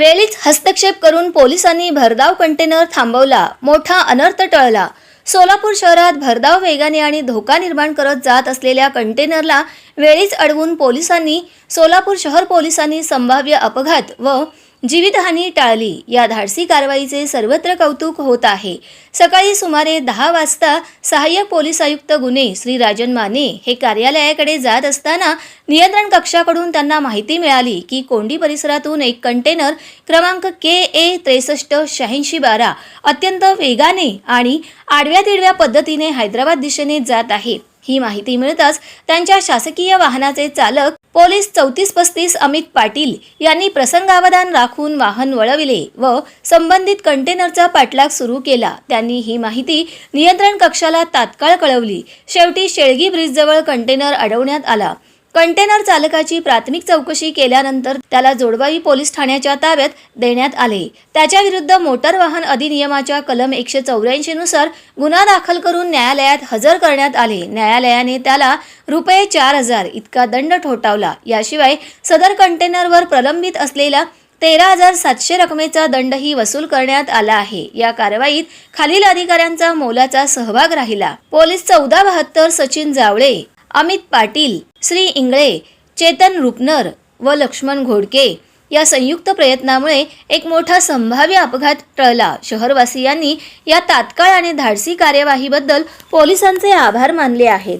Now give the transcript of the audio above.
वेळीच हस्तक्षेप करून पोलिसांनी भरधाव कंटेनर थांबवला मोठा अनर्थ टळला. सोलापूर शहरात भरधाव वेगाने आणि धोका निर्माण करत जात असलेल्या कंटेनरला वेळीच अडवून पोलिसांनी सोलापूर शहर पोलिसांनी संभाव्य अपघात व जीवितहानी टाळली. या धाडसी कारवाईचे सर्वत्र कौतुक होत आहे. सकाळी सुमारे दहा वाजता सहाय्यक पोलीस आयुक्त गुन्हे श्री राजन माने हे कार्यालयाकडे जात असताना नियंत्रण कक्षाकडून त्यांना माहिती मिळाली की कोंडी परिसरातून एक कंटेनर क्रमांक के ए त्रेसष्ट शहाऐंशी बारा अत्यंत वेगाने आणि आडव्या तिडव्या पद्धतीने हैदराबाद दिशेने जात आहे. ही माहिती मिळताच त्यांच्या शासकीय वाहनाचे चालक पोलीस चौतीस पस्तीस अमित पाटील यांनी प्रसंगावधान राखून वाहन वळविले व संबंधित कंटेनरचा पाठलाग सुरू केला. त्यांनी ही माहिती नियंत्रण कक्षाला तात्काळ कळवली. शेवटी शेळगी ब्रिजजवळ कंटेनर अडवण्यात आला. कंटेनर चालकाची प्राथमिक चौकशी केल्यानंतर त्याला जोडवाई पोलीस ठाण्याच्या ताब्यात देण्यात आले. त्याच्याविरुद्ध मोटर मोटार वाहन अधिनियमाच्या कलम एकशे चौऱ्याऐंशी नुसार गुन्हा दाखल करून न्यायालयात हजर करण्यात आले. न्यायालयाने त्याला रुपये चार हजार इतका दंड ठोठावला. याशिवाय सदर कंटेनरवर प्रलंबित असलेला तेरा हजार सातशे रकमेचा दंडही वसूल करण्यात आला आहे. या कारवाईत खालील अधिकाऱ्यांचा मोलाचा सहभाग राहिला. पोलीस चौदा बहात्तर सचिन जावळे अमित पाटील श्री इंगळे चेतन रुपनर व लक्ष्मण घोडके या संयुक्त प्रयत्नामुळे एक मोठा संभाव्य अपघात टळला. शहरवासियांनी या तात्काळ आणि धाडसी कार्यवाहीबद्दल पोलिसांचे आभार मानले आहेत.